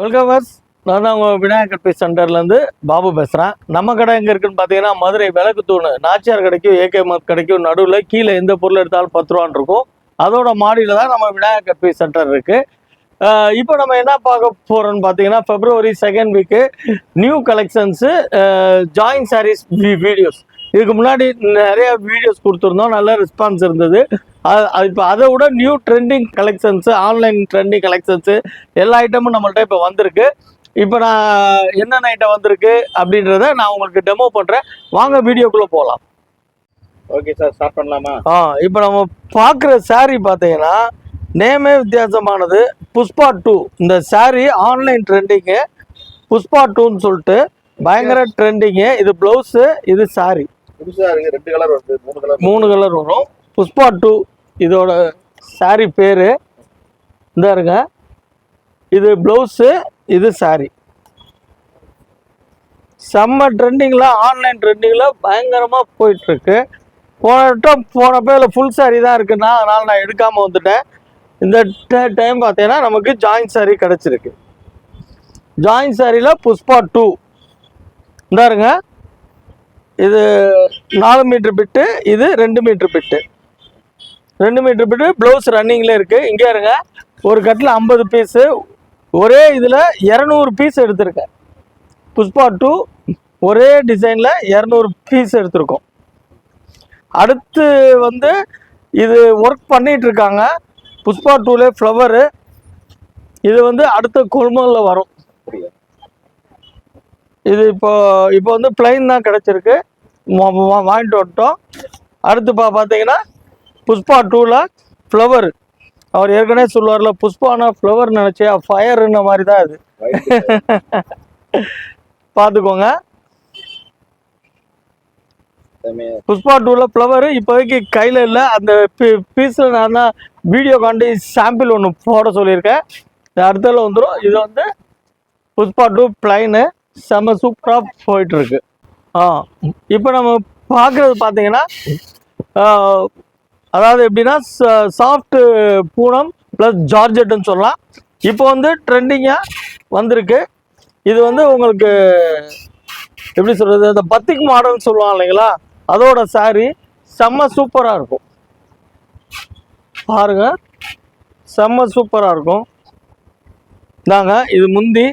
Welcome நான் தான் உங்கள் விநாயகர் பி சென்டர்லேருந்து பாபு பேசுகிறேன் நம்ம கடை எங்கே இருக்குன்னு பார்த்தீங்கன்னா மதுரை விளக்கு தூணு நாச்சியார் கடைக்கும் ஏகே மார்க் கடைக்கும் நடுவில் கீழே எந்த பொருள் எடுத்தாலும் பத்து ரூபான்னு இருக்கும். அதோட மாடியில் தான் நம்ம விநாயகர் பி சென்டர் இருக்குது இப்போ நம்ம என்ன பார்க்க போகிறோம்னு பார்த்தீங்கன்னா February second week new collections join sarees videos இதுக்கு முன்னாடி நிறைய வீடியோஸ் கொடுத்துருந்தோம். நல்ல ரெஸ்பான்ஸ் இருந்தது. இப்போ அதை விட new trending collections online trending collections எல்லா ஐட்டமும் நம்மள்ட்ட இப்போ வந்திருக்கு. இப்போ நான் என்னென்ன ஐட்டம் வந்திருக்கு அப்படின்றத நான் உங்களுக்கு டெமோ பண்ணுறேன் வாங்க வீடியோக்குள்ளே போகலாம் ஓகே சார் ஸ்டார்ட் பண்ணலாமா? ஆ இப்போ நம்ம பார்க்குற saree பார்த்தீங்கன்னா நேமே வித்தியாசமானது. புஷ்பா டூ இந்த saree ஆன்லைன் ட்ரெண்டிங்கு புஷ்பா டூன்னு சொல்லிட்டு பயங்கர ட்ரெண்டிங்கு இது ப்ளவுஸு இது saree. புதுசா இருக்கு. ரெண்டு கலர் வருது. மூணு கலர் மூணு கலர் வரும். புஷ்பா டூ இதோட சாரி பேர். இந்த இருங்க. இது ப்ளவுஸு இது சாரி செம்ம ட்ரெண்டிங்கில் ஆன்லைன் ட்ரெண்டிங்கில் பயங்கரமாக போயிட்டுருக்கு. போன வட்டம் போனப்போ இல்லை ஃபுல் சாரி தான் இருக்குன்னா அதனால் நான் எடுக்காமல் வந்துட்டேன். இந்த டைம் பார்த்தீங்கன்னா நமக்கு ஜாயின் சாரி கிடச்சிருக்கு. ஜாயின் சாரியில் புஷ்பா டூ இந்தாருங்க இது நாலு மீட்ரு பிட்டு இது ரெண்டு மீட்ரு பிட்டு ரெண்டு மீட்டர் பிட்டு ப்ளவுஸ் ரன்னிங்கில் இருக்குது இங்கே இருங்க ஒரு கட்டில் ஐம்பது பீஸு ஒரே இதில் இரநூறு பீஸ் எடுத்திருக்கேன். புஷ்பா டூ ஒரே டிசைனில் இரநூறு பீஸ் எடுத்திருக்கோம். அடுத்து வந்து இது ஒர்க் பண்ணிகிட்டு இருக்காங்க. புஷ்பா டூவில் ஃப்ளவரு இது வந்து அடுத்த கொள்முதலில் வரும். இது இப்போ இப்போ வந்து பிளைன் தான் கிடச்சிருக்கு. வாங்கிட்டு வந்துட்டோம். அடுத்து பா பார்த்தீங்கன்னா புஷ்பா டூவில் ஃப்ளவர் அவர் ஏற்கனவே சொல்லுவார்ல புஷ்பானா ஃப்ளவர் நினச்சி ஃபயர்ன மாதிரி தான் அது. பார்த்துக்கோங்க. புஷ்பா டூவில் ஃப்ளவர் இப்போதைக்கு கையில் இல்லை. அந்த பீஸில் நான் தான் வீடியோ காண்டி சாம்பிள் ஒன்று போட சொல்லியிருக்கேன். இது அடுத்ததில் வந்துடும் இது வந்து புஷ்பா டூ பிளைனு செம்ம சூப்பராக போயிட்டுருக்கு ஆ இப்போ நம்ம பார்க்குறது பார்த்தீங்கன்னா அதாவது எப்படின்னா சாஃப்ட் பூனம் ப்ளஸ் ஜார்ஜெட்டுன்னு சொல்லலாம். இப்போ வந்து ட்ரெண்டிங்காக வந்திருக்கு. இது வந்து உங்களுக்கு எப்படி சொல்கிறது இந்த பத்திக் மாடல்னு சொல்லுவாங்க இல்லைங்களா? அதோட saree செம்ம சூப்பராக இருக்கும். பாருங்க. செம்ம சூப்பராக இருக்கும். இந்தாங்க இது முந்தி.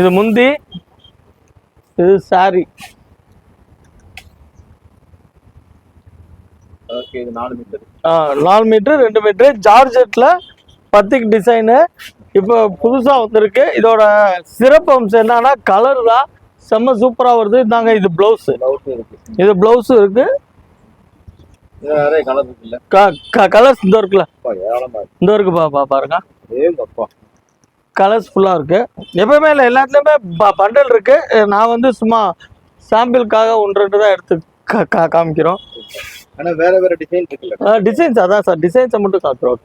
இது முந்தி. இது சாரி ஓகே இது நாலு மீட்டர் நாலு ரெண்டு மீட்ரு ஜார்ஜெட்டில் பத்திக் டிசைனு இப்போ புதுசாக வந்திருக்கு. இதோட சிறப்பு அம்சம் என்னன்னா கலர் தான் செம்ம சூப்பராக வருது. இந்தாங்க இது ப்ளவுஸு இது ப்ளவுஸும் இருக்குது கலர்ஸ் இந்த இருக்குல்ல? இந்த இருக்கு. பா பாருங்க. கலர்ஸ் ஃபுல்லாக இருக்கு. எப்பவுமே இல்லை எல்லாத்துலேயுமே பண்டல் இருக்கு. நான் வந்து சும்மா சாம்பிளுக்காக ஒன்று ரெண்டு தான் எடுத்து காமிக்கிறோம். ஆனா வேற வேற டிசைன் இருக்குல்ல. டிசைன்ஸ் அதான் சார் டிசைன்ஸை மட்டும் காட்டுறோம்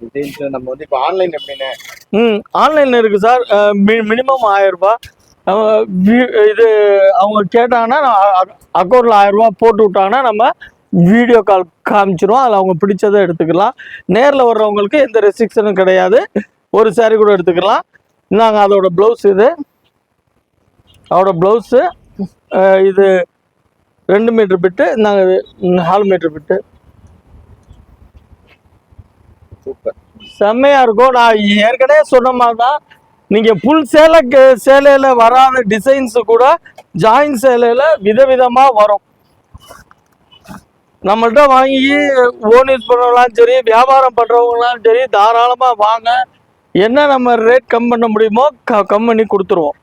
டிசைன்ஸ் நம்ம வந்து இப்போ ஆன்லைன் எப்படின்னு? ம் ஆன்லைனில் இருக்குது சார் மினிமம் ஆயிரம் ரூபாய் இது அவங்க கேட்டாங்கன்னா அக்கௌண்ட்டில் ஆயிரம் ரூபாய் போட்டு விட்டாங்கன்னா நம்ம வீடியோ கால் காமிச்சிருவோம். அதில் அவங்க பிடிச்சதை எடுத்துக்கலாம். நேரில் வர்றவங்களுக்கு எந்த ரெஸ்ட்ரிக்ஷனும் கிடையாது. ஒரு saree கூட எடுத்துக்கலாம். இந்தாங்க அதோட ப்ளவுஸ் இது அதோட ப்ளவுஸு இது ரெண்டு மீட்டர் பிட்டு இந்தாங்க இது நாலு மீட்டர் பிட்டு. சூப்பர். செம்மையா இருக்கும். நான் ஏற்கனவே சொன்ன மாதிரி தான் நீங்க புல் சேலை சேலையில வராத டிசைன்ஸ் கூட ஜாயின் சேலையில விதவிதமா வரும். நம்மள்ட்ட வாங்கி ஓன் யூஸ் பண்ணுறவங்களாம் சரி வியாபாரம் பண்றவங்களாம் சரி தாராளமா வாங்க. என்ன நம்ம ரேட் கம் பண்ண முடியுமோ க கம் பண்ணி கொடுத்துருவோம்.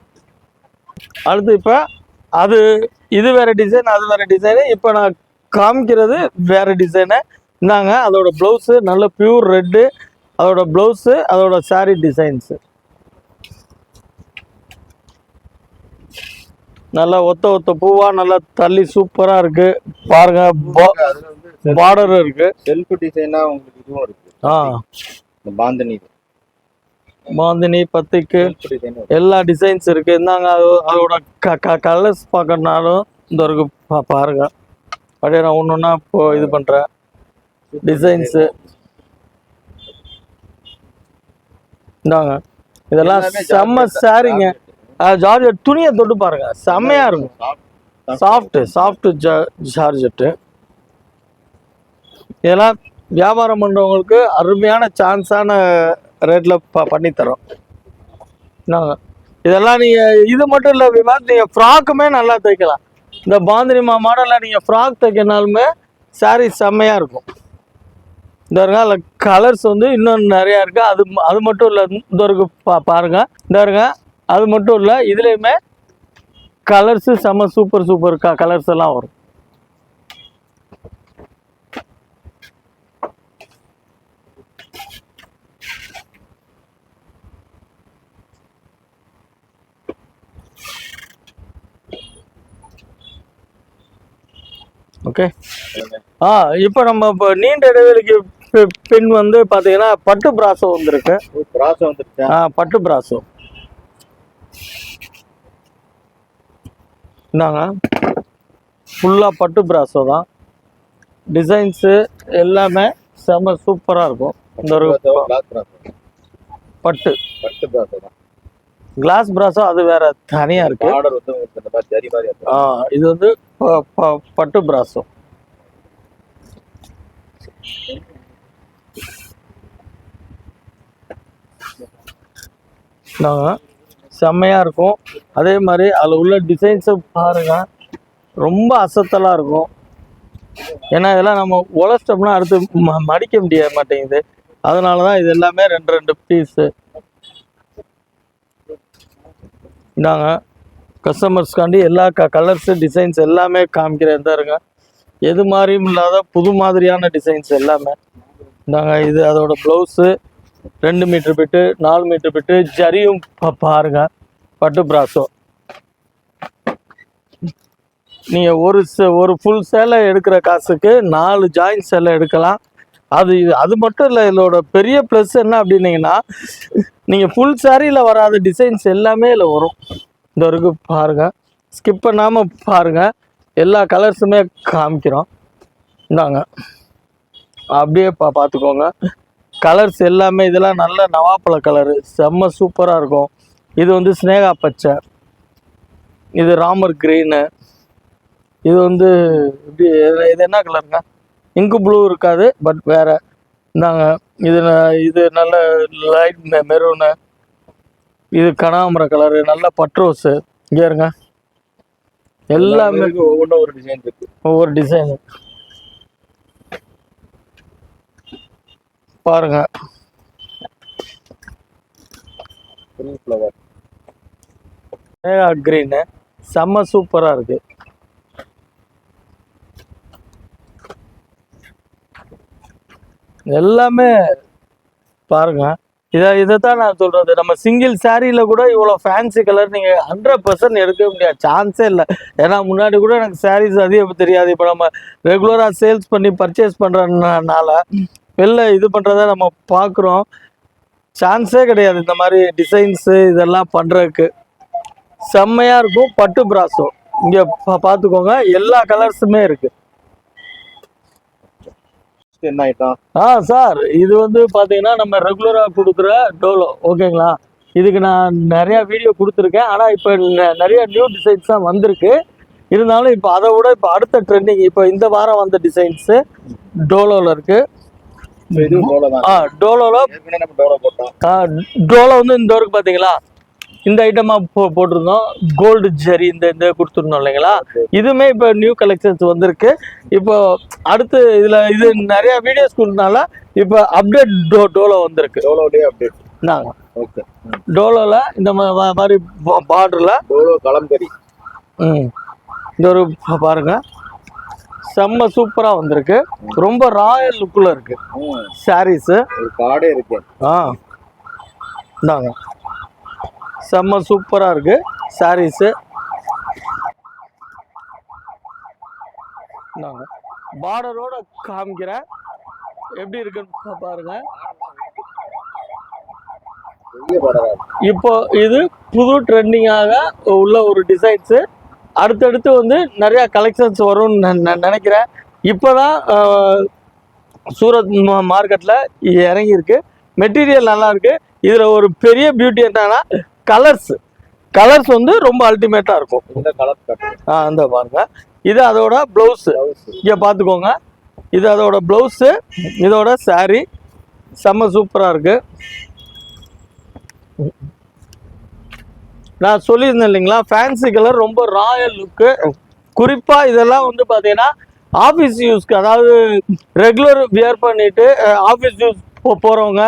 அடுத்து இப்போ அது இது வேற டிசைன் அது வேற டிசைனு இப்போ நான் காமிக்கிறது வேற டிசைனு இந்தாங்க அதோட ப்ளவுஸு நல்ல பியூர் ரெட்டு அதோட ப்ளவுஸு அதோட saree டிசைன்ஸு நல்லா ஒத்த ஒத்த பூவா நல்லா தள்ளி சூப்பரா இருக்கு. பாருங்க பார்டர் இருக்கு. செல்ஃப் டிசைனா உங்களுக்கு இதுவும் இருக்கு. ஆ. பாந்தனி மாந்தினி பத்திக்கு எல்லா டிசைன்ஸ் இருக்கு. இந்தாங்க அது அதோட க க கலர்ஸ் பார்க்கறனாலும் இந்த இருக்கு பா- பாருங்க. அப்படியே நான் ஒன்று ஒன்றா இப்போ இது பண்ணுறேன் டிசைன்ஸு இந்தாங்க. இதெல்லாம் செம்ம. சாரிங்க ஜார்ஜெட் துணியை தொட்டு பாருங்க. செம்மையா இருக்கும். Soft. சாஃப்ட் சாஃப்ட் ஜார்ஜெட்டு இதெல்லாம் வியாபாரம் பண்றவங்களுக்கு அருமையான சான்ஸான ரேட்டில் ப பண்ணித்தரோம். நாங்கள் இதெல்லாம் நீங்கள் இது மட்டும் இல்லை விவாஸ் நீங்கள் ஃப்ராக்குமே நல்லா தைக்கலாம். இந்த பாந்திரிமா மாடலில் நீங்கள் ஃப்ராக் தைக்கனாலுமே சாரீ செம்மையாக இருக்கும். இந்த இருங்க அதில் கலர்ஸ் வந்து இன்னும் நிறையா இருக்குது அது அது மட்டும் இல்லை இந்த இருக்கு பா பாருங்கள் இந்த இருங்க அது மட்டும் இல்லை இதுலேயுமே கலர்ஸு செம்ம சூப்பர் சூப்பர் க கலர்ஸ் எல்லாம் வரும். ஓகே ஆ இப்போ நம்ம இப்போ நீண்ட இடைவெளிக்கு பின் வந்து பார்த்தீங்கன்னா பட்டு பிராசோ வந்திருக்கு. ஒரு பிராசம் வந்துருச்சா? ஆ பட்டு பிராசோ. இந்தாங்க. ஃபுல்லாக பட்டு பிராசோ தான். டிசைன்ஸு எல்லாமே செம்ம சூப்பராக இருக்கும். இந்த ஒரு பட்டு பட்டு. பிராசம் தான். கிளாஸ் பிராசோ அது வேற தனியாக இருக்கு. ஆர்டர் வந்து ஆ இது வந்து பட்டு பிராசோ நாங்கள் செம்மையாக இருக்கும். அதே மாதிரி அதில் உள்ள டிசைன்ஸை பாருங்க. ரொம்ப அசத்தலாக இருக்கும். ஏன்னா இதெல்லாம் நம்ம உழைச்சிட்டோம்னா அடுத்து ம மடிக்க முடிய மாட்டேங்குது. அதனால தான் இது எல்லாமே ரெண்டு ரெண்டு பீஸு இந்தாங்க. கஸ்டமர்ஸ்க்காண்டி எல்லா க கலர்ஸு டிசைன்ஸ் எல்லாமே காமிக்கிறேன் இருங்க. எது மாதிரியும் இல்லாத புது மாதிரியான டிசைன்ஸ் எல்லாமே. இந்தாங்க இது அதோட ப்ளவுஸு ரெண்டு மீட்ரு பிட்டு நாலு மீட்ரு பிட்டு ஜரியும் பாருங்க. பட்டு பிராசோ நீங்கள் ஒரு சே- ஒரு ஃபுல் சேலை எடுக்கிற காசுக்கு நாலு ஜாயின் சேலை எடுக்கலாம். அது அது மட்டும் இல்லை இதோட பெரிய ப்ளஸ் என்ன அப்படின்னீங்கன்னா நீங்கள் ஃபுல் சாரியில் வராத டிசைன்ஸ் எல்லாமே இதில் வரும். இந்த வரைக்கும் பாருங்க. ஸ்கிப் பண்ணாமல் பாருங்க. எல்லா கலர்ஸுமே காமிக்கிறோம். இந்தாங்க. அப்படியே பா பார்த்துக்கோங்க கலர்ஸ் எல்லாமே இதெல்லாம் நல்ல நவாப்பழ கலரு செம்ம சூப்பராக இருக்கும். இது வந்து ஸ்னேகா பச்சை. இது ராமர் க்ரீனு இது வந்து இப்படி இது என்ன கலருங்க இங்கு ப்ளூ இருக்காது பட் வேற. இந்தாங்க இது இது நல்ல லைட் மெரூனு இது கனகாம்பர கலரு நல்ல பட்ரோஸு இங்கே இருங்க. எல்லாமே ஒவ்வொன்றும் ஒரு டிசைன் இருக்கு. ஒவ்வொரு டிசைனு பாருங்க. க்ரீனு செம்ம சூப்பராக இருக்கு. எல்லாமே பாருங்க. இதை இதை தான் நான் சொல்றது. நம்ம சிங்கிள் சாரியில கூட இவ்வளோ ஃபேன்சி கலர் நீங்க ஹண்ட்ரட் பர்சன்ட் எடுக்க முடியாது. சான்ஸே இல்லை. ஏன்னா முன்னாடி கூட எனக்கு சாரீஸ் அதிகம் தெரியாது. இப்போ நம்ம ரெகுலராக சேல்ஸ் பண்ணி பர்ச்சேஸ் பண்ணுறதுனால வெளில இது பண்ணுறத நம்ம பார்க்குறோம் சான்ஸே கிடையாது இந்த மாதிரி டிசைன்ஸு இதெல்லாம் பண்ணுறதுக்கு செம்மையாக இருக்கும். பட்டு பிராஸும் இங்கே பார்த்துக்கோங்க எல்லா கலர்ஸுமே இருக்குது என்ன ஐட்டம் ஆ சார் இது வந்து பார்த்தீங்கன்னா நம்ம ரெகுலராக கொடுக்குற டோலோ ஓகேங்களா? இதுக்கு நான் நிறையா வீடியோ கொடுத்துருக்கேன். ஆனால் இப்போ நிறைய நியூ டிசைன்ஸ் தான் வந்திருக்கு. இருந்தாலும் இப்போ அதை விட இப்போ அடுத்த ட்ரெண்டிங் இப்போ இந்த வாரம் வந்த டிசைன்ஸு டோலோவில் இருக்கு. இதுவும் டோலோ தான் ஆ டோலோவில் டோலோ வந்து இந்த வரைக்கும் பார்த்தீங்களா இந்த ஐட்டமாக போ போட்டிருந்தோம். கோல்டு ஜெரி இந்த இந்த கொடுத்துருந்தோம் இல்லைங்களா? இதுவுமே இப்போ நியூ கலெக்ஷன்ஸ் வந்திருக்கு. இப்போ அடுத்து இதில் இது நிறைய வீடியோஸ் கொடுத்தனால இப்போ அப்டேட் டோ டோலோ வந்திருக்கு. டோலோலயே அப்டேட் நாங்க ஓகே. டோலோவில் இந்த மாதிரி பார்டரில் டோலோ கலம்கரி ம். இந்த ஒரு பா- பாருங்க. செம்ம சூப்பராக வந்திருக்கு. ரொம்ப ராயல் லுக்கில் இருக்கு. ம், சாரீஸு ஒரு கார்டே இருக்கு. ஆ. இந்தாங்க. செம்ம சூப்பராக இருக்குது சாரீஸு நாங்கள் பார்டரோடு காமிக்கிறேன். எப்படி இருக்குன்னு பாருங்கள் இப்போ இது புது ட்ரெண்டிங்காக உள்ள ஒரு டிசைன்ஸு அடுத்தடுத்து வந்து நிறையா கலெக்ஷன்ஸ் வரும்னு நான் நினைக்கிறேன். இப்போ தான் சூரத் மார்க்கெட்டில் இறங்கியிருக்கு. மெட்டீரியல் நல்லாயிருக்கு இதில் ஒரு பெரிய பியூட்டி என்னன்னா கலர்ஸ் கலர்ஸ் வந்து ரொம்ப அல்டிமேட்டாக இருக்கும். இந்த கலர் ஆ இந்த பாருங்க. இது அதோட ப்ளவுஸு இங்கே பார்த்துக்கோங்க இது அதோட ப்ளவுஸு இதோட saree. செம்ம சூப்பராக இருக்கு. நான் சொல்லியிருந்தேன் இல்லைங்களா ஃபேன்சி கலர் ரொம்ப ராயல் லுக்கு குறிப்பாக இதெல்லாம் வந்து பார்த்தீங்கன்னா ஆஃபீஸ் யூஸ்க்கு அதாவது ரெகுலர் வியர் பண்ணிட்டு ஆஃபீஸ் யூஸ் போகிறவங்க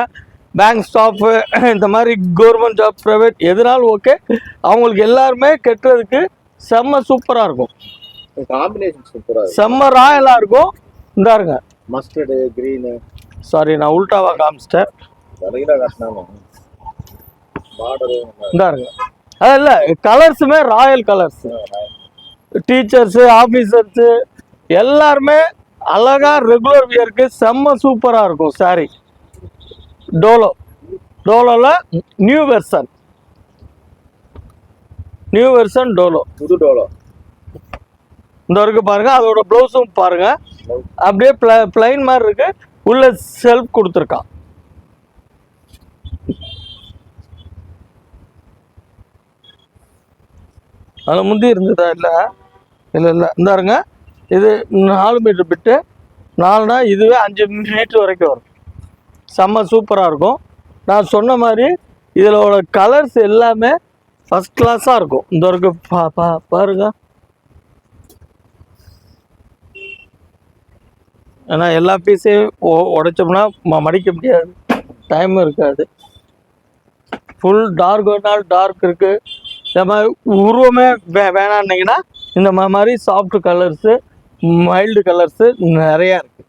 பேங்க் ஸ்டாஃபு இந்த மாதிரி கவர்மெண்ட் ஜாப் ப்ரைவேட் எதுனாலும் ஓகே அவங்களுக்கு எல்லாருமே கட்டுறதுக்கு செம்ம சூப்பராக இருக்கும். காம்பினேஷன் செம்ம ராயலாக இருக்கும். இந்தாருங்க. மஸ்டர்டு கிரீனு சாரி நான் உல்டாவா காமிச்சிட்டேன். இந்தாருங்க. அது இல்லை கலர்ஸுமே ராயல் கலர்ஸ் டீச்சர்ஸு ஆஃபீஸர்ஸு எல்லாருமே அழகா ரெகுலர் வியருக்கு செம்ம சூப்பராக இருக்கும் சாரி டோலோ டோலோவில் new version new version Dolo. புது டோலோ. இந்த இருக்கு பாருங்க அதோட ப்ளவுஸும் பாருங்க. அப்படியே பிளைன் மாதிரி இருக்கு. உள்ள செல்ஃப் கொடுத்துருக்கான். அதில் முந்தி இருந்ததா இல்லை? இல்லை இல்லை. இந்தாருங்க. இது நாலு மீட்டர் பிட்டு நாலுனா இதுவே அஞ்சு மீட்டர் வரைக்கும் வரும். செம்ம சூப்பராக இருக்கும். நான் சொன்ன மாதிரி இதோட கலர்ஸ் எல்லாமே ஃபஸ்ட் கிளாஸாக இருக்கும். இந்த வரைக்கும் பா பா பாருங்க. ஏன்னா எல்லா பீஸையும் உடைச்சோம்னா ம மடிக்க முடியாது. டைமும் இருக்காது. ஃபுல் டார்க் வேணாலும் டார்க் இருக்குது இந்த மாதிரி உருவமே வே வேணான்னிங்கன்னா இந்த மாதிரி சாஃப்ட் கலர்ஸு மைல்டு கலர்ஸு நிறையா இருக்குது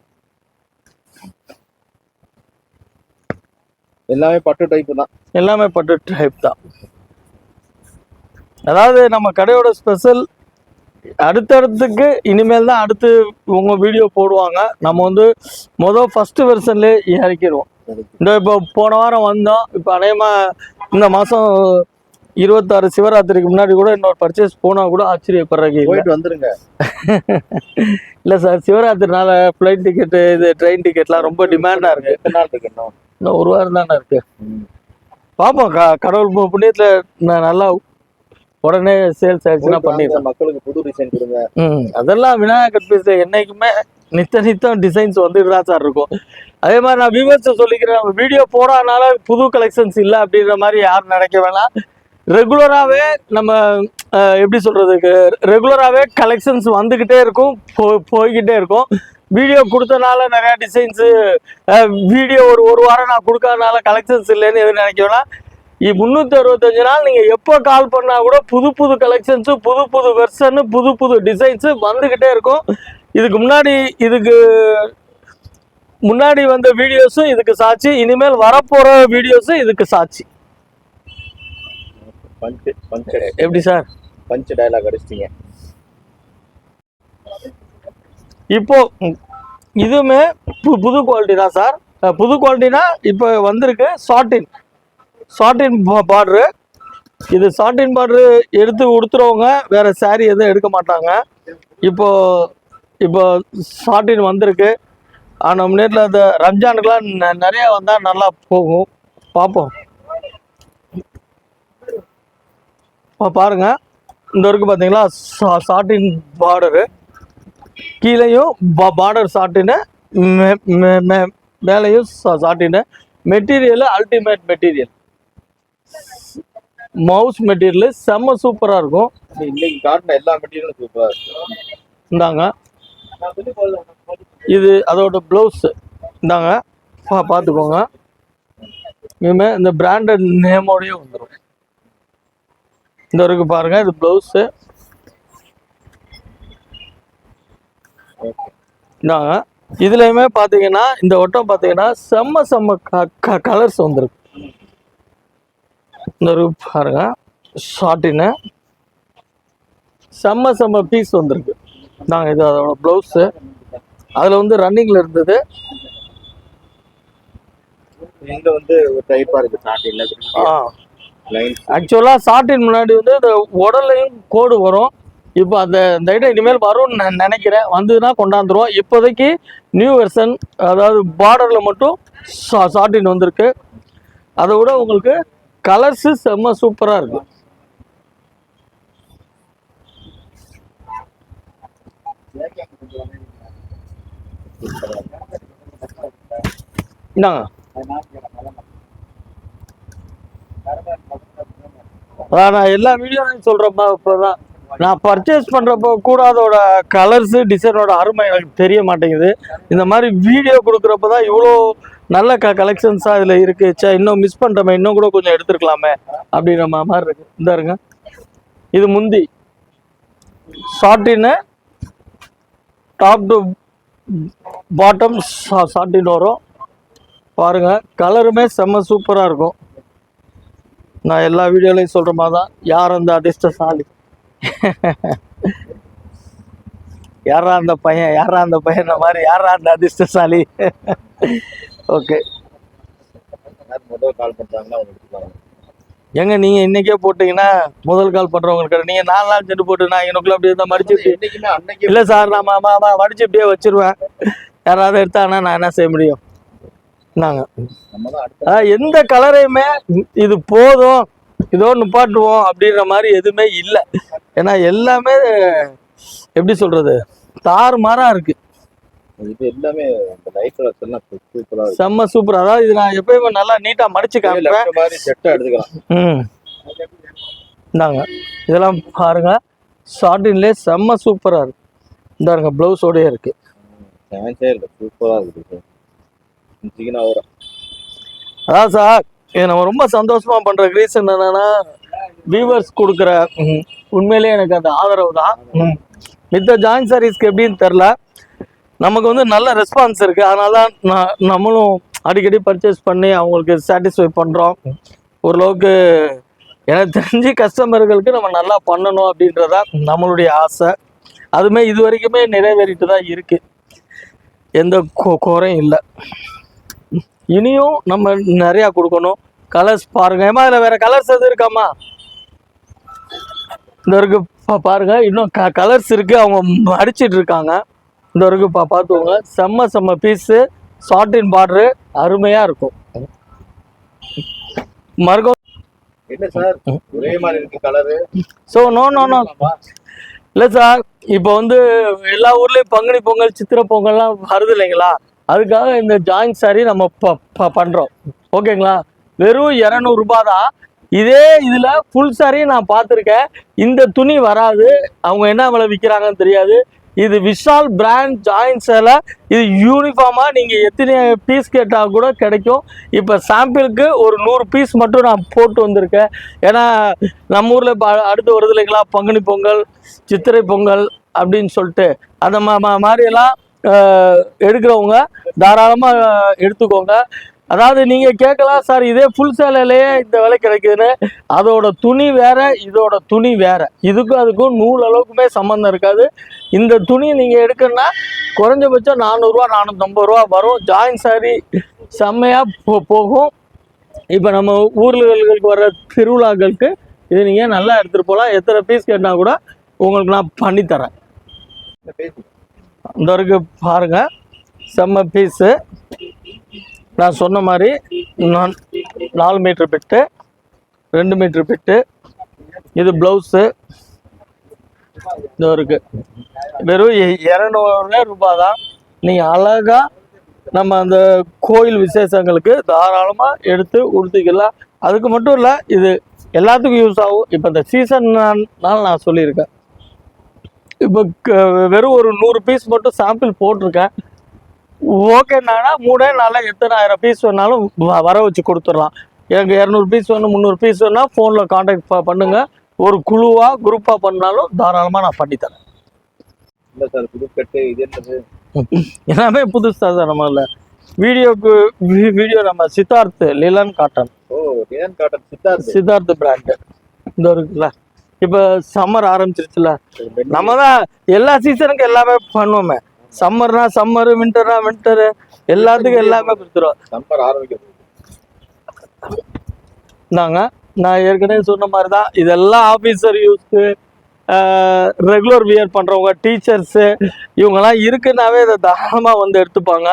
எல்லாமே பட்டு டைப் தான். எல்லாமே பட்டு டைப் தான். அதாவது நம்ம கடையோட ஸ்பெஷல் அடுத்தடுத்துக்கு இனிமேல் தான் அடுத்து உங்க வீடியோ போடுவாங்க. நம்ம வந்து மொதல் ஃபர்ஸ்ட் வெர்ஷன்லேயே இறக்கிடுவோம். இந்த இப்போ போன வாரம் வந்தோம். இப்போ அநேகமா இந்த மாதம் இருபத்தாறு சிவராத்திரிக்கு முன்னாடி கூட இன்னொரு பர்ச்சேஸ் போனால் கூட ஆச்சரியப்படுறதுக்கு இல்லை போயிட்டு வந்துருங்க. இல்லை சார் சிவராத்திரினால ஃப்ளைட் டிக்கெட்டு இது ட்ரெயின் டிக்கெட்லாம் ரொம்ப டிமாண்டாக இருக்கு. எத்தனை நாள் இருக்கு இன்னும் ஒரு வாரம் தானே இருக்கு. பார்ப்போம் க கடவுள் புண்ணியத்துல நான் நல்லா உடனே சேல்ஸ் ஆயிடுச்சுன்னா பண்ணிடுறேன் மக்களுக்கு புது டிசைன் கொடுங்க. ம் அதெல்லாம் விநாயகர் பீஸ் என்னைக்குமே நித்த நித்தம் டிசைன்ஸ் வந்துட்டு தான் சார் இருக்கும். அதே மாதிரி நான் வியூவர்ஸை சொல்லிக்கிறேன் வீடியோ போடாதனால புது கலெக்ஷன்ஸ் இல்லை அப்படின்ற மாதிரி யாரும் நினைக்க வேணாம். ரெகுலராகவே நம்ம எப்படி சொல்கிறதுக்கு ரெகுலராகவே கலெக்ஷன்ஸ் வந்துக்கிட்டே இருக்கும் போ போய்கிட்டே இருக்கும். வீடியோ கொடுத்தனால நிறையா டிசைன்ஸு வீடியோ ஒரு ஒரு வாரம் நான் கொடுக்காதனால கலெக்ஷன்ஸ் இல்லைன்னு எதுவும் நினைக்க வேணாம். இ- முந்நூற்றி அறுபத்தஞ்சு நாள் நீங்கள் எப்போ கால் பண்ணால் கூட புது புது கலெக்ஷன்ஸு புது புது வெர்ஷனு புது புது டிசைன்ஸு வந்துக்கிட்டே இருக்கும். இதுக்கு முன்னாடி இதுக்கு முன்னாடி வந்த வீடியோஸும் இதுக்கு சாட்சி இனிமேல் வரப்போகிற வீடியோஸும் இதுக்கு சாட்சி. பஞ்சு பஞ்சு எப்படி சார்? பஞ்சு டயலாக் அடிச்சிட்டீங்க. இப்போது இதுவுமே பு- புது குவாலிட்டி தான் சார். புது குவாலிட்டினா இப்போ வந்திருக்கு ஷார்டின் ஷார்டின் பார்டரு. இது ஷார்டின் பார்டரு எடுத்து உடுத்துறவங்க வேறு saree எதுவும் எடுக்க மாட்டாங்க. இப்போ இப்போ ஷார்டின் வந்திருக்கு. ஆனால் முன்னேட்டில் அந்த ரம்ஜானுக்கெலாம் நிறையா வந்தால் நல்லா போகும். பார்ப்போம். இப்போ இந்த வரைக்கும் பார்த்தீங்களா? ஷார்டின் பார்டரு. கீழேயும் பார்டர் சாட்டின்னு மே- மே- மே- மேலேயும் சா- சாட்டின்னு material ultimate material mouse material செம்ம சூப்பராக இருக்கும். இன்னைக்கு காட்டின எல்லா மெட்டீரியலும் சூப்பரா இருக்கு. இந்தாங்க. இது அதோட ப்ளவுஸ் இந்தாங்க. பா பார்த்துக்கோங்க இனிமே இந்த பிராண்டட் நேமோடயே வந்துடும் இந்த இருக்கு பாருங்க இது ப்ளவுஸு இந்தாங்க இதுலயுமே பார்த்தீங்கன்னா இந்த ஒட்டம் பார்த்தீங்கன்னா செம்ம செம்ம கலர்ஸ் வந்திருக்கு. இந்த ஒரு பாருங்க ஷார்ட்டின்னு செம்ம செம்ம பீஸ் வந்திருக்கு. நாங்கள் இது அதோட ப்ளவுஸு அதில் வந்து ரன்னிங்கில் இருந்தது. இங்க வந்து ஒரு டைப்பா இருக்கு ஸ்டார்டிங்ல ஆ. லைன் ஆக்சுவலாக ஷார்ட்டின் முன்னாடி வந்து இந்த உடல்லையும் கோடு வரும். இப்போ அந்த இந்த ஐட்டம் இனிமேல் வரும்னு நான் நினைக்கிறேன். வந்ததுன்னா கொண்டாந்துருவோம். இப்போதைக்கு நியூ வெர்ஷன் அதாவது பார்டரில் மட்டும் ஷார்ட்டின் வந்திருக்கு. அதை விட உங்களுக்கு கலர்ஸு செம்ம சூப்பராக இருக்கும் இந்தாங்க. நான் எல்லா வீடியோலையும் சொல்கிறப்ப இப்போ தான் நான் பர்ச்சேஸ் பண்ணுறப்போ கூட அதோட கலர்ஸு டிசைனோட அருமை எனக்கு தெரிய மாட்டேங்குது. இந்த மாதிரி வீடியோ கொடுக்குறப்ப தான் இவ்வளோ நல்ல க கலெக்ஷன்ஸாக இதில் இருக்குது சே இன்னும் மிஸ் பண்ணுறோமே இன்னும் கூட கொஞ்சம் எடுத்துருக்கலாமே அப்படின்ற மாதிரி இருக்கு. இந்த இருங்க இது முந்தி. ஷார்ட்டின்னு டாப் டு பாட்டம் ஷார்ட்டின் வரும். பாருங்க. கலருமே செம்ம சூப்பராக இருக்கும். நான் எல்லா வீடியோலையும் சொல்கிற மாதிரி தான். யார் அந்த அதிர்ஷ்டசாலி யாரா அந்த பையன்? யாரா அந்த பையன் மாதிரி? யாரா அந்த அதிர்ஷ்டசாலி? ஓகே. முதல் கால் பண்ணுறாங்களா எங்க நீங்க இன்னைக்கே போட்டீங்கன்னா முதல் கால் பண்றவங்களுக்கு நீங்க நாலு நாள் செட்டு போட்டு நான் எனக்குள்ள அப்படியே இருந்தா மடிச்சு இல்ல சார் நான் மா- ஆமா மடிச்சு இப்படியே வச்சிருவேன். யாராவது எடுத்தாங்கன்னா நான் என்ன செய்ய முடியும்? நாங்க எந்த கலரையுமே இது போதும். இதோ நிப்பாட்டுவோம் அப்படின்ற மாதிரி எதுவுமே இல்லை. ஏன்னா எல்லாமே எப்படி சொல்றது? தாறுமாறா இருக்கு. எல்லாமே இருக்கு. செம்ம சூப்பர் அதாவது இது நான் எப்பயுமே நல்லா நீட்டா மடிச்சு காமிப்பேன். இந்தாங்க. இதெல்லாம் பாருங்க. ஷார்டின்லேயே செம்ம சூப்பரா இருக்கு. இந்தாருங்க பிளவுஸோடயே இருக்கு. சூப்பரா வரும் அதான் சார். இது நம்ம ரொம்ப சந்தோஷமா பண்ற ரீசன் என்னன்னா வியூவர்ஸ் கொடுக்குற ம், உண்மையிலேயே எனக்கு அந்த ஆதரவு தான். மித்த ஜாயின் சாரீஸ்க்கு எப்படின்னு தெரில நமக்கு வந்து நல்ல ரெஸ்பான்ஸ் இருக்கு. அதனால தான் நான் நம்மளும் அடிக்கடி பர்ச்சேஸ் பண்ணி அவங்களுக்கு சாட்டிஸ்ஃபை பண்றோம். ஓரளவுக்கு எனக்கு தெரிஞ்சு கஸ்டமர்களுக்கு நம்ம நல்லா பண்ணணும் அப்படின்றதா நம்மளுடைய ஆசை. அதுமே இது வரைக்குமே நிறைவேறிட்டு தான் இருக்கு. எந்த கொ- குறையும் இல்லை. இனியும் நம்ம நிறையா கொடுக்கணும். கலர்ஸ் பாருங்க. ஏமா இதில் வேற கலர்ஸ் எதுவும் இருக்காமா இந்த இருக்கு பா- பாருங்க. இன்னும் க கலர்ஸ் இருக்கு. அவங்க அடிச்சிட்டு இருக்காங்க. இந்த இருக்கு பா பார்த்துக்கோங்க. செம்ம செம்ம பீஸு ஷார்டின் பார்டரு அருமையா இருக்கும். சார்? ஒரே மாதிரி இருக்கு colour so no no no இல்லை சார். இப்போ வந்து எல்லா ஊர்லேயும் பங்குனி பொங்கல் சித்திரை பொங்கல்லாம் வருது இல்லைங்களா? அதுக்காக இந்த ஜாயின் சாரி நம்ம ப ப- பண்றோம். ஓகேங்களா வெறும் இரநூறுபா தான் இதே இதில் ஃபுல் சாரி நான் பார்த்துருக்கேன். இந்த துணி வராது. அவங்க என்ன விலை விற்கிறாங்கன்னு தெரியாது. இது விஷால் பிராண்ட் ஜாயின் சேலை. இது யூனிஃபார்மாக நீங்கள் எத்தனை பீஸ் கேட்டால் கூட கிடைக்கும். இப்போ சாம்பிளுக்கு ஒரு நூறு பீஸ் மட்டும் நான் போட்டு வந்திருக்கேன். ஏன்னா நம்ம ஊரில் இப்போ அடுத்து வருது இல்லைங்களா? பங்குனி பொங்கல் சித்திரை பொங்கல் அப்படின்னு சொல்லிட்டு. அந்த மா மாதிரியெல்லாம் எடுக்கிறவங்க தாராளமாக எடுத்துக்கோங்க. அதாவது நீங்கள் கேட்கலாம் சார் இதே ஃபுல் சேலையிலேயே இந்த விலை கிடைக்குதுன்னு. அதோட துணி வேற இதோட துணி வேற. இதுக்கும் அதுக்கும் நூல் அளவுக்குமே சம்மந்தம் இருக்காது. இந்த துணி நீங்கள் எடுக்கணும்னா குறைஞ்சபட்சம் நானூறுரூவா நானூற்றம்பது ரூபா வரும். ஜாயின் சாரி செம்மையாக போ போகும். இப்போ நம்ம ஊர்களுக்கு வர திருவிழாக்களுக்கு இது நீங்கள் நல்லா எடுத்துகிட்டு போகலாம் எத்தனை பீஸ் கேட்டால் கூட உங்களுக்கு நான் பண்ணித்தரேன் இந்த இருக்கு பாருங்க. செம்ம பீஸு நான் சொன்ன மாதிரி நான் நாலு மீட்ரு பிட்டு ரெண்டு மீட்ரு பிட்டு இது ப்ளவுஸு இதோ இருக்குது வெறும் இரநூறு ரூபாய் தான் நீங்கள் அழகா நம்ம அந்த கோயில் விசேஷங்களுக்கு தாராளமாக எடுத்து உடுத்திக்கலாம். அதுக்கு மட்டும் இல்லை இது எல்லாத்துக்கும் யூஸ் ஆகும். இப்போ இந்த சீசன்னால நான் சொல்லியிருக்கேன். இப்போ வெறும் ஒரு நூறு பீஸ் மட்டும் சாம்பிள் போட்டிருக்கேன். ஓகேனானா மூணே நாளில் எத்தனாயிரம் பீஸ் வேணாலும் வர வச்சு கொடுத்துடலாம். எனக்கு இரநூறு பீஸ் வேணும் முந்நூறு பீஸ் வேணால் ஃபோனில் காண்டாக்ட் பண்ணுங்க. ஒரு குழுவாக குரூப்பாக பண்ணாலும் தாராளமாக நான் பண்ணித்தரேன் இல்ல சார் புது கட்டு இது என்னது? எல்லாமே புதுசு தான் சார் நம்மள வீடியோக்கு வீடியோ நம்ம சித்தார்த் லிலன் காட்டன். ஓ டிஎன் காட்டன் சித்தார்த் சித்தார்த் பிராண்டு இந்த இருக்குல்ல. இப்போ சம்மர் ஆரம்பிச்சிருச்சுல நம்ம தான் எல்லா சீசனுக்கும் எல்லாமே பண்ணுவோமே. சம்மர்னா சம்மர் வின்டர்னா வின்டரு எல்லாத்துக்கும் எல்லாமே கொடுத்துருவோம் சம்மர் ஆரம்பிக்கும். நாங்க நான் ஏற்கனவே சொன்ன மாதிரி தான் இதெல்லாம் ஆஃபீஸர் யூஸ்க்கு ரெகுலர் வியர் பண்ணுறவங்க டீச்சர்ஸு இவங்கெல்லாம் இருக்குன்னாவே இதை தாராளமாக வந்து எடுத்துப்பாங்க.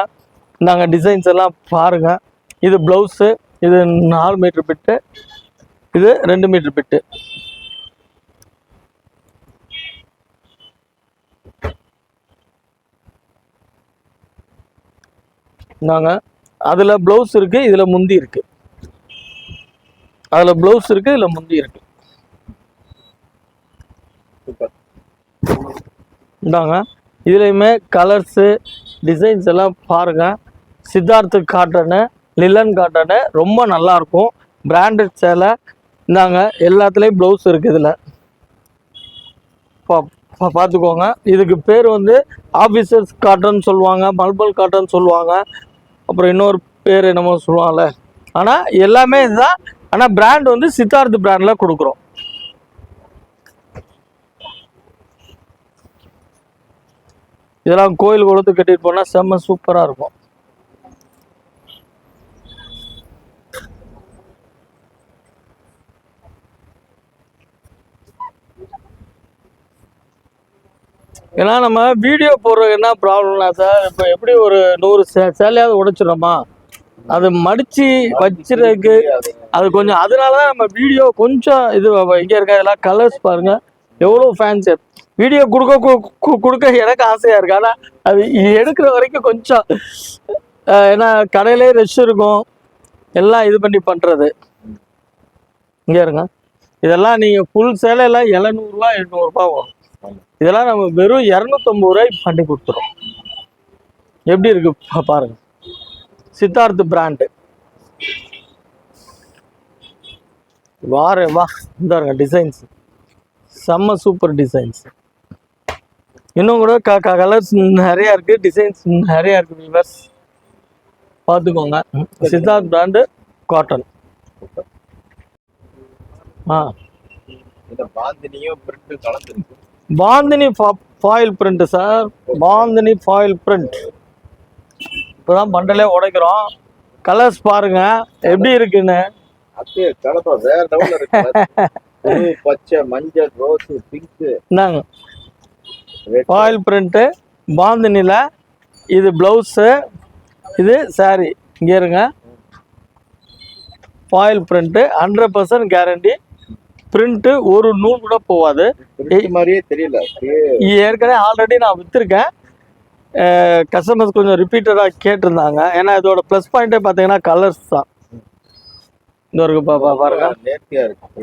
நாங்கள் டிசைன்ஸ் எல்லாம் பாருங்கள் இது ப்ளவுஸு இது நாலு மீட்டர் பிட்டு இது ரெண்டு மீட்டர் பிட்டு இந்தாங்க அதில் ப்ளவுஸ் இருக்கு இதில் முந்தி இருக்கு. அதில் ப்ளவுஸ் இருக்கு இதில் முந்தி இருக்கு. சூப்பர். இந்தாங்க. இதுலேயுமே கலர்ஸு டிசைன்ஸ் எல்லாம் பாருங்க. சித்தார்த்து காட்டனு லிலன் காட்டனு ரொம்ப நல்லா இருக்கும். பிராண்டட் சேலை இந்தாங்க. எல்லாத்துலேயும் ப்ளவுஸ் இருக்குது இதில். பார்த்துக்கோங்க இதுக்கு பேர் வந்து ஆஃபீஸர்ஸ் காட்டன் சொல்லுவாங்க மல்பல் காட்டன் சொல்லுவாங்க. அப்புறம் இன்னொரு பேர் என்னமோ சொல்லுவாங்கல்ல. ஆனால் எல்லாமே இதுதான். ஆனால் பிராண்ட் வந்து சித்தார்த் பிராண்டில் கொடுக்குறோம். இதெல்லாம் கோயில் கொடுத்து கட்டிட்டு போனால் செம்ம சூப்பராக இருக்கும். ஏன்னா நம்ம வீடியோ போடுறது என்ன ப்ராப்ளம்னா சார் இப்போ எப்படி ஒரு நூறு சே சேலையாவது உடைச்சிடோமா அது மடித்து வச்சிருக்கு அது கொஞ்சம் அதனால தான் நம்ம வீடியோ கொஞ்சம் இது இங்கே இருக்க இதெல்லாம் கலர்ஸ் பாருங்கள் எவ்வளோ ஃபேன்ஸ் வீடியோ கொடுக்க கு- கு- கொடுக்க எனக்கு ஆசையாக இருக்குது ஆனால் அது எடுக்கிற வரைக்கும் கொஞ்சம் ஏன்னா கடையிலே ரெஷ் இருக்கும். எல்லாம் இது பண்ணி பண்ணுறது இங்கே இருங்க. இதெல்லாம் நீங்கள் ஃபுல் சேலையெல்லாம் எழுநூறுவா எண்ணூறுரூபா வரும். இதெல்லாம் நம்ம வெறும் இரநூத்தொம்பது ரூபாய் பண்ணி கொடுத்துரும் எப்படி இருக்கு பாருங்க. சித்தார்த் பிராண்டு வாரு வா. இந்த டிசைன்ஸ் செம்ம சூப்பர் டிசைன்ஸ் இன்னும் கூட க கலர்ஸ் நிறையா இருக்கு டிசைன்ஸ் நிறையா இருக்கு விவர்ஸ் பார்த்துக்கோங்க. சித்தார்த் பிராண்டு காட்டன் ஆ. இந்த பாந்தினியும் பிரிண்ட் கலந்துருக்கு bandhani foil print sir bandhani foil print இப்போதான் பண்டலே உடைக்கிறோம். கலர்ஸ் பாருங்க. எப்படி இருக்குன்னு? பச்சை மஞ்சள் rose pink red foil print பாந்தினியில் இது ப்ளவுஸு இது saree. இங்கே இருங்க. Foil print hundred percent guarantee print ஒரு நூல் கூட போகாது. மாதிரியே தெரியல. ஏற்கனவே ஆல்ரெடி நான் விற்றுருக்கேன் கஸ்டமர்ஸ் கொஞ்சம் ரிப்பீட்டடாக கேட்டிருந்தாங்க. ஏன்னா இதோட ப்ளஸ் பாயிண்ட்டே பார்த்தீங்கன்னா கலர்ஸ் தான். இந்த ஒரு பா பா- பாருங்க.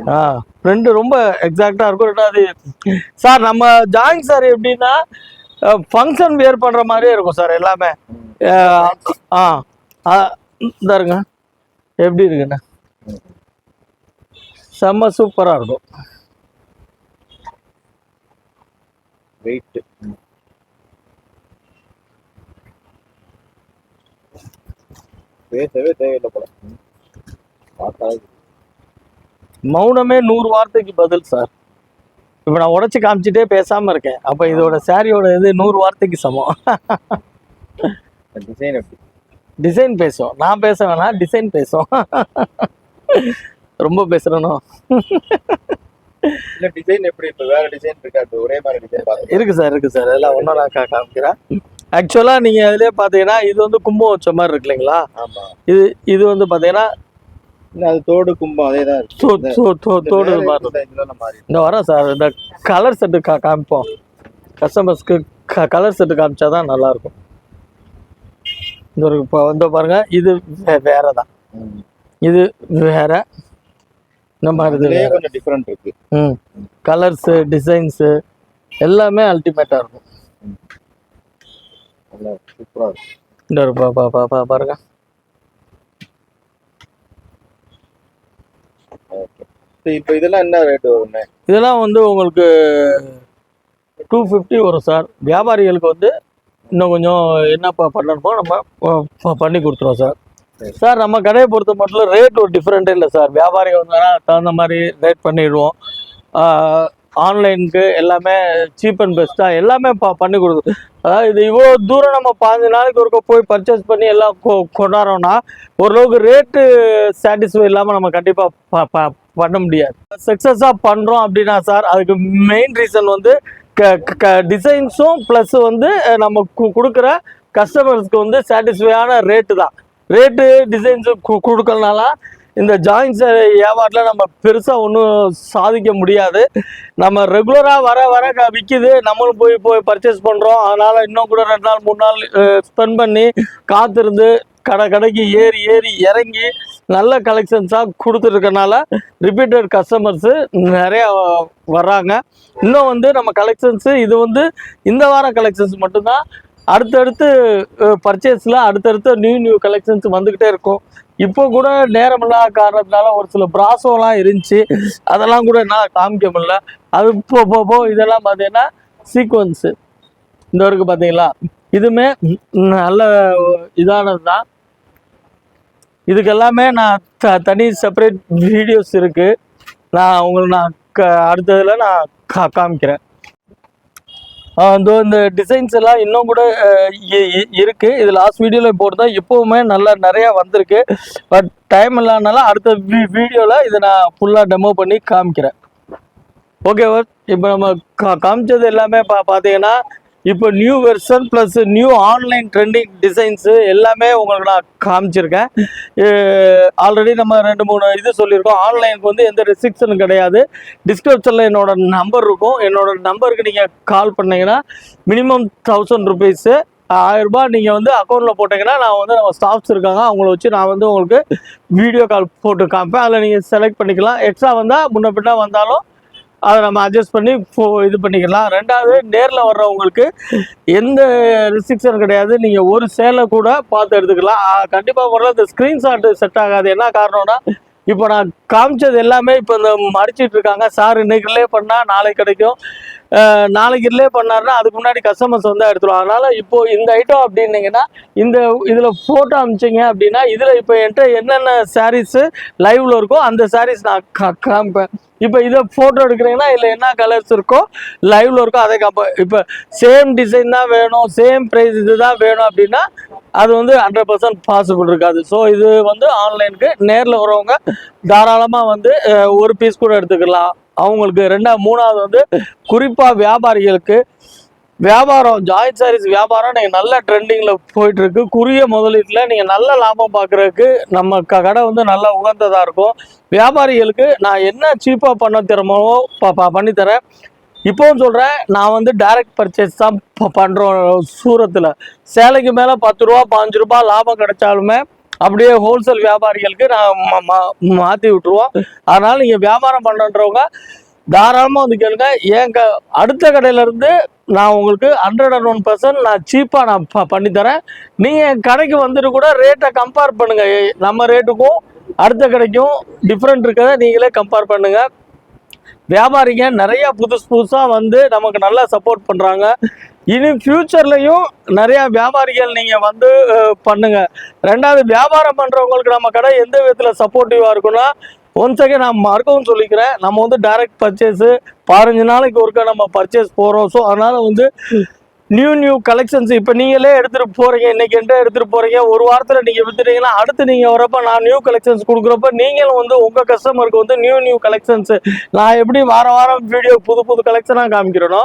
ஆ ரெண்டு ரொம்ப எக்ஸாக்டாக இருக்கும். ரெண்டாவது சார் நம்ம ஜாயிங் சார் எப்படின்னா ஃபங்க்ஷன் வியர் பண்ணுற மாதிரியே இருக்கும் சார் எல்லாமே. ஆ இந்த இருங்க எப்படி இருக்குண்ணே செம்ம சூப்பராக இருக்கும். வெயிட் பேசவே தேவையில்லை போல. ம். பார்த்தா மௌனமே நூறு வார்த்தைக்கு பதில் சார் இப்போ நான் உடச்சி காமிச்சிட்டே பேசாமல் இருக்கேன். அப்போ இதோட சாரியோட இது நூறு வார்த்தைக்கு சமம். டிசைன் எப்படி? டிசைன் பேசும். நான் பேச வேணாம் டிசைன் பேசும். ரொம்ப பேசுகிறனோ இல்ல டிசைன் எப்படி இப்ப? வேற டிசைன் இருக்காது ஒரே மாதிரி டிசைன் இருக்கு சார் இருக்கு சார். எல்லாம் ஒன்றா நான் காமிக்கிறேன். ஆக்சுவலாக நீங்கள் இதுலேயே பார்த்தீங்கன்னா இது வந்து கும்பம் வச்ச மாதிரி இருக்கு இல்லைங்களா? இது இது வந்து பார்த்தீங்கன்னா அது தோடு கும்பம் அதே தான் தோடு இந்த வரேன் சார். இந்த கலர் செட்டு கா காமிப்போம். கஸ்டமர்ஸ்க்கு க கலர் செட்டு காமிச்சா தான் நல்லாயிருக்கும். இந்த ஒரு இப்போ வந்து பாருங்க இது வேற தான். இது வேற. இந்த மாதிரி இதுலயே கொஞ்சம் டிஃபரெண்ட் இருக்கு. ம். கலர்ஸு டிசைன்ஸு எல்லாமே அல்டிமேட்டாக இருக்கும். சூப்பரா இருக்கு. இந்த ஒரு பா பா பா பா- பாருங்க. ஓகே இப்போ இதெல்லாம் என்ன ரேட் வரும்ண்ணே இதெல்லாம் வந்து உங்களுக்கு டூ ஃபிஃப்டி வரும் சார் வியாபாரிகளுக்கு வந்து இன்னும் கொஞ்சம் என்ன ப- பண்ணணுமோ நம்ம பண்ணி கொடுத்துருவோம் சார் சார் நம்ம கடையை பொறுத்த மட்டும் ரேட் ஒரு டிஃப்ரெண்ட்டே இல்லை சார். வியாபாரி வந்தாங்கன்னா தகுந்த மாதிரி ரேட் பண்ணிடுவோம். ஆன்லைனுக்கு எல்லாமே சீப் அண்ட் பெஸ்ட்டாக எல்லாமே பா பண்ணி கொடுக்குது அதாவது இது இவ்வளோ தூரம் நம்ம பாஞ்சு நாளைக்கு ஒருக்க போய் பர்ச்சேஸ் பண்ணி எல்லாம் கொ கொண்டாடுறோம்னா ஓரளவுக்கு ரேட்டு சாட்டிஸ்ஃபை இல்லாமல் நம்ம கண்டிப்பாக ப ப பண்ண முடியாது. சக்ஸஸாக பண்ணுறோம் அப்படின்னா சார் அதுக்கு மெயின் ரீசன் வந்து க க டிசைன்ஸும் ப்ளஸ் வந்து நம்ம கு- கொடுக்குற கஸ்டமர்ஸ்க்கு வந்து சாட்டிஸ்ஃபையான ரேட்டு தான். ரேட்டு டிசைன்ஸு கொடுக்கறனால இந்த ஜாயின்ஸ் வியாபாரத்தில் நம்ம பெருசாக ஒன்றும் சாதிக்க முடியாது. நம்ம ரெகுலராக வர வர க- விற்கிது நம்மளும் போய் போய் பர்ச்சேஸ் பண்ணுறோம் அதனால் இன்னும் கூட ரெண்டு நாள் மூணு நாள் ஸ்பெண்ட் பண்ணி காத்திருந்து கடை கடைக்கு ஏறி ஏறி இறங்கி நல்ல கலெக்ஷன்ஸாக கொடுத்துருக்கனால ரிப்பீட்டட் கஸ்டமர்ஸு நிறையா வர்றாங்க. இன்னும் வந்து நம்ம கலெக்ஷன்ஸு இது வந்து இந்த வார கலெக்ஷன்ஸ் மட்டும்தான் அடுத்தடுத்து பர்ச்சேஸில் அடுத்தடுத்து நியூ நியூ கலெக்ஷன்ஸ் வந்துக்கிட்டே இருக்கும். இப்போ கூட நேரமில்லாத காரணத்தினால ஒரு சில பிராசோலாம் இருந்துச்சு. அதெல்லாம் கூட என்னால் காமிக்க முடியல. அது இப்போ போ இதெல்லாம் பார்த்தீங்கன்னா சீக்வன்ஸு இந்த வரைக்கும் பார்த்தீங்களா இதுவுமே நல்ல இதானது தான் இதுக்கு எல்லாமே நான் த தனி செப்பரேட் வீடியோஸ் இருக்குது நான் உங்களுக்கு நான் க அடுத்ததில் நான் கா காமிக்கிறேன். இந்த டிசைன்ஸ் எல்லாம் இன்னும் கூட இ- இ- இருக்கு. இது லாஸ்ட் வீடியோவில் போட்டு இப்போவுமே நல்லா நிறையா வந்திருக்கு. பட் டைம் இல்லாதனால அடுத்த வீ வீடியோவில் இதை நான் ஃபுல்லாக டெமோ பண்ணி காமிக்கிறேன். ஓகே இப்போ நம்ம கா காமிச்சது எல்லாமே பா பார்த்தீங்கன்னா இப்போ new version plus new online trending designs எல்லாமே உங்களுக்கு நான் காமிச்சிருக்கேன். ஆல்ரெடி நம்ம ரெண்டு மூணு இது சொல்லியிருக்கோம். ஆன்லைனுக்கு வந்து எந்த ரெஸ்ட்ரிக்ஷனும் கிடையாது. டிஸ்கிரிப்ஷனில் என்னோட நம்பர் இருக்கும். என்னோட நம்பருக்கு நீங்கள் கால் பண்ணிங்கன்னா மினிமம் தௌசண்ட் ருபீஸு ஆயிரரூபா நீங்கள் வந்து அக்கௌண்ட்டில் போட்டிங்கன்னா நான் வந்து நம்ம ஸ்டாஃப்ஸ் இருக்காங்க. அவங்கள வச்சு நான் வந்து உங்களுக்கு வீடியோ கால் போட்டு காமிப்பேன். அதில் நீங்கள் செலக்ட் பண்ணிக்கலாம். எக்ஸ்ட்ரா வந்தால் முன்ன பின்னா வந்தாலும் அதை நம்ம அட்ஜஸ்ட் பண்ணி ஃபோ இது பண்ணிக்கலாம். ரெண்டாவது நேரில் வர்றவங்களுக்கு எந்த ரெஸ்ட்ரிக்ஷன் கிடையாது. நீங்கள் ஒரு சேலை கூட பார்த்து எடுத்துக்கலாம். கண்டிப்பாக வரல இந்த ஸ்க்ரீன்ஷாட் செட் ஆகாது. என்ன காரணம்னா இப்போ நான் காமிச்சது எல்லாமே இப்போ இந்த மடிச்சிட்டு இருக்காங்க. சார் இன்னைக்குள்ளே பண்ணால் நாளைக்கு கிடைக்கும். நாளைக்கு ரிலே பண்ணாருன்னா அதுக்கு முன்னாடி கஸ்டமர்ஸ் வந்து எடுத்துருவோம் அதனால் இப்போ இந்த ஐட்டம் அப்படின்னீங்கன்னா இந்த இதில் ஃபோட்டோ அமிச்சிங்க அப்படின்னா இதில் இப்போ என்கிட்ட என்னென்ன சாரீஸு லைவ்ல இருக்கோ அந்த சாரீஸ் நான் காமிப்பேன். இப்போ இதை ஃபோட்டோ எடுக்கிறீங்கன்னா இதில் என்ன கலர்ஸ் இருக்கோ லைவ்ல இருக்கோ அதை காப்பேன் இப்போ சேம் டிசைன் தான் வேணும் சேம் ப்ரைஸ் இது தான் வேணும் அப்படின்னா அது வந்து ஹண்ட்ரட் பர்சன்ட் பாசிபிள் இருக்காது. ஸோ இது வந்து ஆன்லைனுக்கு நேரில் வரவங்க தாராளமாக வந்து ஒரு பீஸ் கூட எடுத்துக்கலாம். அவங்களுக்கு ரெண்டா மூணாவது வந்து குறிப்பாக வியாபாரிகளுக்கு வியாபாரம் ஜாயிண்ட் சாரீஸ் வியாபாரம் நீங்கள் நல்ல ட்ரெண்டிங்கில் போயிட்டுருக்கு. குறுகிய முதலீட்டில் நீங்கள் நல்ல லாபம் பார்க்குறதுக்கு நம்ம க- கடை வந்து நல்லா உகந்ததாக இருக்கும். வியாபாரிகளுக்கு நான் என்ன சீப்பாக பண்ண திறமோ ப- ப- பண்ணித்தரேன். இப்போவும் சொல்கிறேன் நான் வந்து டைரக்ட் பர்ச்சேஸ் தான் பண்ணுறோம் சூரத்தில் சேலைக்கு மேலே பத்து ரூபா பாஞ்சு ரூபா லாபம் கிடைச்சாலுமே அப்படியே ஹோல்சேல் வியாபாரிகளுக்கு நான் மா- மா- மாற்றி விட்டுருவோம். அதனால் நீங்கள் வியாபாரம் பண்ணுன்றவங்க தாராளமாக வந்து கேளுங்க. என் க அடுத்த கடையிலேருந்து நான் உங்களுக்கு ஹண்ட்ரட் அண்ட் ஒன் பர்சன்ட் நான் சீப்பாக நான் ப பண்ணித்தரேன். நீங்கள் என் கடைக்கு வந்துட்டு கூட ரேட்டை கம்பேர் பண்ணுங்கள் நம்ம ரேட்டுக்கும் அடுத்த கடைக்கும் டிஃப்ரெண்ட் இருக்கிறத நீங்களே கம்பேர் பண்ணுங்கள் வியாபாரிங்க நிறையா புதுசு புதுசாக வந்து நமக்கு நல்லா சப்போர்ட் பண்ணுறாங்க இனி ஃப்யூச்சர்லையும் நிறைய வியாபாரிகள் நீங்கள் வந்து பண்ணுங்க. ரெண்டாவது வியாபாரம் பண்ணுறவங்களுக்கு நம்ம கடை எந்த விதத்தில் சப்போர்ட்டிவாக இருக்குன்னா ஒன் செகண்ட் நான் மறக்கவும் சொல்லிக்கிறேன். நம்ம வந்து டைரக்ட் பர்ச்சேஸு பதினஞ்சு நாளைக்கு ஒருக்கா நம்ம பர்ச்சேஸ் போகிறோம் ஸோ அதனால் வந்து நியூ நியூ கலெக்ஷன்ஸ் இப்போ நீங்களே எடுத்துகிட்டு போகிறீங்க இன்றைக்கி என்ன எடுத்துகிட்டு போகிறீங்க ஒரு வாரத்தில் நீங்கள் விற்றுட்டீங்கன்னா அடுத்து நீங்கள் வரப்போ நான் நியூ கலெக்ஷன்ஸ் கொடுக்குறப்ப நீங்களும் வந்து உங்கள் கஸ்டமருக்கு வந்து நியூ நியூ கலெக்ஷன்ஸ் நான் எப்படி வாரம் வாரம் வீடியோ புது புது கலெக்ஷனாக காமிக்கிறேனோ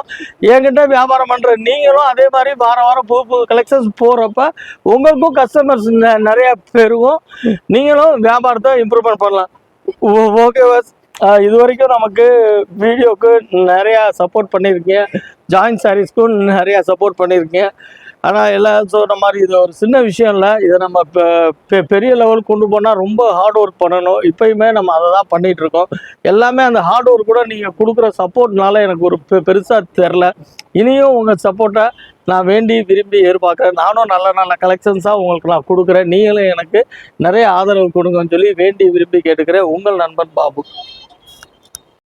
என்கிட்ட வியாபாரம் பண்ணுற நீங்களும் அதே மாதிரி வாரம் வாரம் புது புது கலெக்ஷன்ஸ் போகிறப்ப உங்களுக்கும் கஸ்டமர்ஸ் நிறையா பெருகும். நீங்களும் வியாபாரத்தை இம்ப்ரூவ்மெண்ட் பண்ணலாம். ஓகே வாஸ் இது வரைக்கும் நமக்கு வீடியோக்கு நிறையா சப்போர்ட் பண்ணியிருக்கீங்க. ஜாயின் சாரீஸ்க்கும் நிறையா சப்போர்ட் பண்ணியிருக்கீங்க. ஆனால் எல்லாம் சொல்கிற மாதிரி இது ஒரு சின்ன விஷயம் இல்லை. இதை நம்ம இப்போ பெ- பெரிய லெவலுக்கு கொண்டு போனால் ரொம்ப ஹார்ட் ஒர்க் பண்ணணும். இப்பயுமே நம்ம அதை தான் பண்ணிகிட்ருக்கோம் எல்லாமே அந்த ஹார்ட் ஒர்க் கூட நீங்கள் கொடுக்குற சப்போர்ட்னால எனக்கு ஒரு பெ பெருசாக தெரில இனியும் உங்கள் சப்போர்ட்டை நான் வேண்டி விரும்பி எதிர்பார்க்குறேன். நானும் நல்ல நல்ல கலெக்ஷன்ஸாக உங்களுக்கு நான் கொடுக்குறேன். நீங்களும் எனக்கு நிறைய ஆதரவு கொடுங்கன்னு சொல்லி வேண்டி விரும்பி கேட்டுக்கிறேன். உங்கள் நண்பன் பாபு.